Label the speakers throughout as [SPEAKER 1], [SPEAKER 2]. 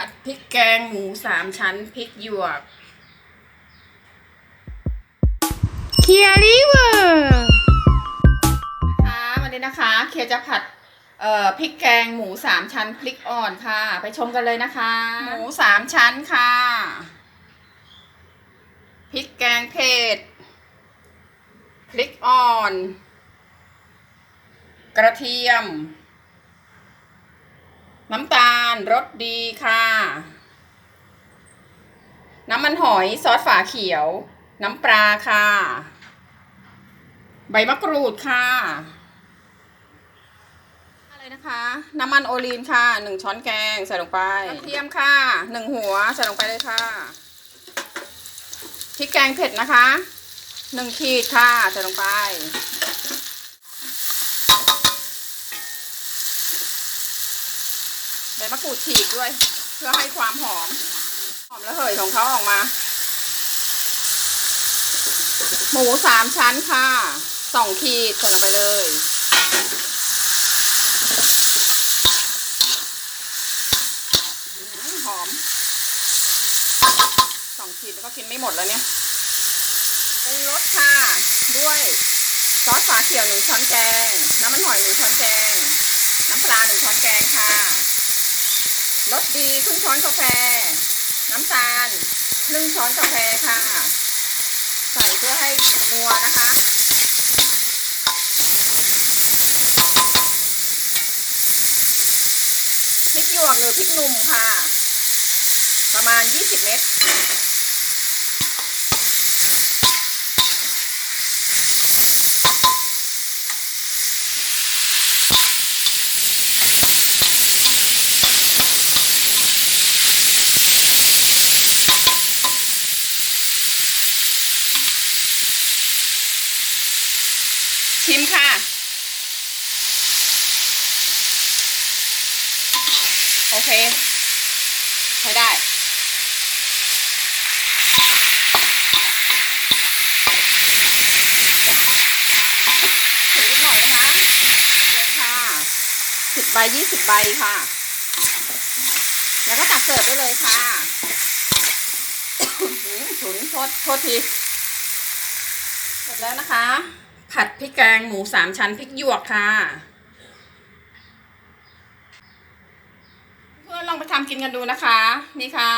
[SPEAKER 1] ผัดพริกแกงหมูสามชั้นพริกหยวก
[SPEAKER 2] เคียริเวอร์
[SPEAKER 1] ค่ะวันนี้นะคะ เคลียร์จะผัดเอ่อพริกแกงหมูสามชั้นพริกอ่อนค่ะ ไปชมกันเลยนะคะ หมูสามชั้นค่ะพริกแกงเผ็ดพริกอ่อน กระเทียม น้ำตาลรสดีค่ะ น้ำมันหอยซอสฝาเขียว น้ำปลาค่ะ ใบมะกรูดค่ะอะไรนะคะ น้ำมันโอลีนค่ะหนึ่งช้อนแกงใส่ลงไปกระเทียมค่ะหนึ่งหัวใส่ลงไปเลยค่ะพริกแกงเผ็ดนะคะหนึ่งขีดค่ะใส่ลงไป ใบ มะกรูดฉีกด้วย เพื่อให้ความหอม หอมระเหยของเขาออกมา หมูสามชั้นค่ะสองขีดใส่ลงไปเลยหอมสองขีดแล้วก็กินไม่หมดแล้วเนี่ยปรุงรสค่ะ ด้วยซอสฝาเขียวหนึ่งช้อนแกง น้ำมันหอยหนึ่งช้อนแกง น้ำปลาหนึ่งช้อนแกงค่ะ รสดีครึ่งช้อนกาแฟ น้ำตาลครึ่งช้อนกาแฟค่ะ ใส่เพื่อให้นัวนะคะพริกหยวกหรือพริกหนุ่มค่ะ ประมาณ 20 เม็ด ชิมค่ะโอเคใช้ได้ถึงนิดหน่อยนะคะเลยค่ะสิบใบยี่สิบใบค่ะ แล้วก็ตักเสิร์ฟได้เลยค่ะอื้อหือฉุนโทษโทษทีเสร็จแล้วนะคะ ผัดพริกแกงหมูสามชั้นพริกหยวกค่ะเพื่อนลองไปทำกินกันดูนะคะ นี่ค่ะ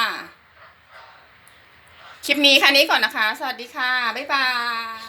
[SPEAKER 1] คลิปนี้แค่นี้ก่อนนะคะ สวัสดีค่ะ บ๊ายบาย